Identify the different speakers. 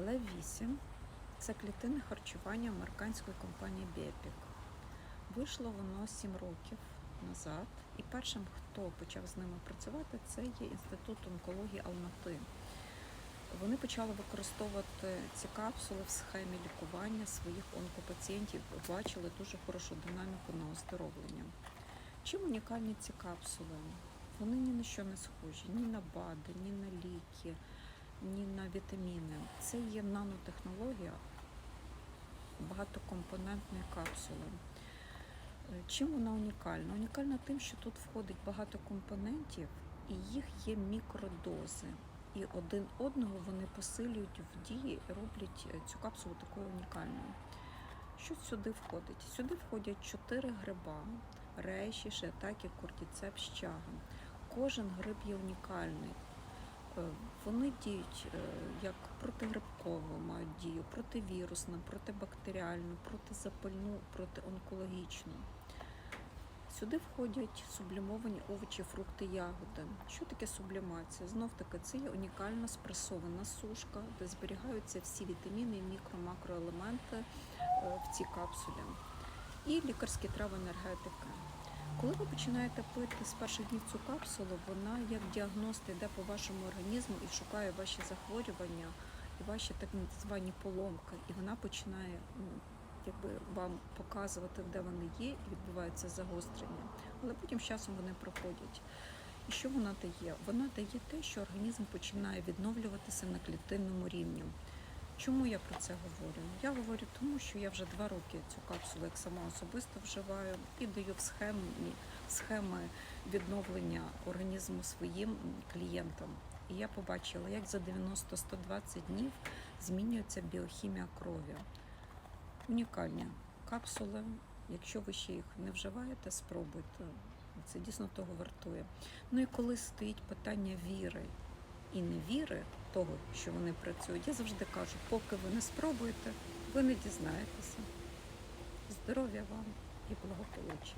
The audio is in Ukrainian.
Speaker 1: Лев-8 це клітинне харчування американської компанії Біопік. Вийшло воно 7 років назад, і першим, хто почав з ними працювати, це є Інститут онкології Алмати. Вони почали використовувати ці капсули в схемі лікування своїх онкопацієнтів, бачили дуже хорошу динаміку на оздоровлення. Чим унікальні ці капсули? Вони ні на що не схожі, ні на БАДи, ні на ліки, ні на вітаміни. Це є нанотехнологія багатокомпонентної капсули. Е, Чим вона унікальна? Унікальна тим, що тут входить багато компонентів, і їх є мікродози. І один одного вони посилюють в дії роблять е, цю капсулу такою унікальною. Що сюди входить? Сюди входять чотири гриба, рейші, шиатакі, кортіцеп, щага. Кожен гриб є унікальний. Е, Вони діють е, як протигрибково, мають дію, противірусну, протибактеріальну, протизапальну, протионкологічну. Сюди входять сублімовані овочі, фрукти, ягоди. Що таке сублімація? Знов таки, це є унікальна спресована сушка, де зберігаються всі вітаміни, мікро, макроелементи е, в цій капсулі. І лікарські трави енергетики. Коли ви починаєте пити з перших днів цю капсулу, вона як діагност йде по вашому організму і шукає ваші захворювання і ваші так звані поломки, і вона починає ну, якби вам показувати, де вони є, і відбувається загострення. Але потім з часом вони проходять. І що вона дає? Вона дає те, що організм починає відновлюватися на клітинному рівні. Чому я про це говорю? Я говорю тому, що я вже два роки цю капсулу як сама особисто вживаю і даю в схемі схеми відновлення організму своїм клієнтам. І я побачила, як за 90-120 днів змінюється біохімія крові. Унікальні капсули. Якщо ви ще їх не вживаєте, спробуйте. Це дійсно того вартує. Ну і коли стоїть питання віри і невіри того, що вони працюють, я завжди кажу, поки ви не спробуєте, ви не дізнаєтеся. Здоров'я вам і благополуччя.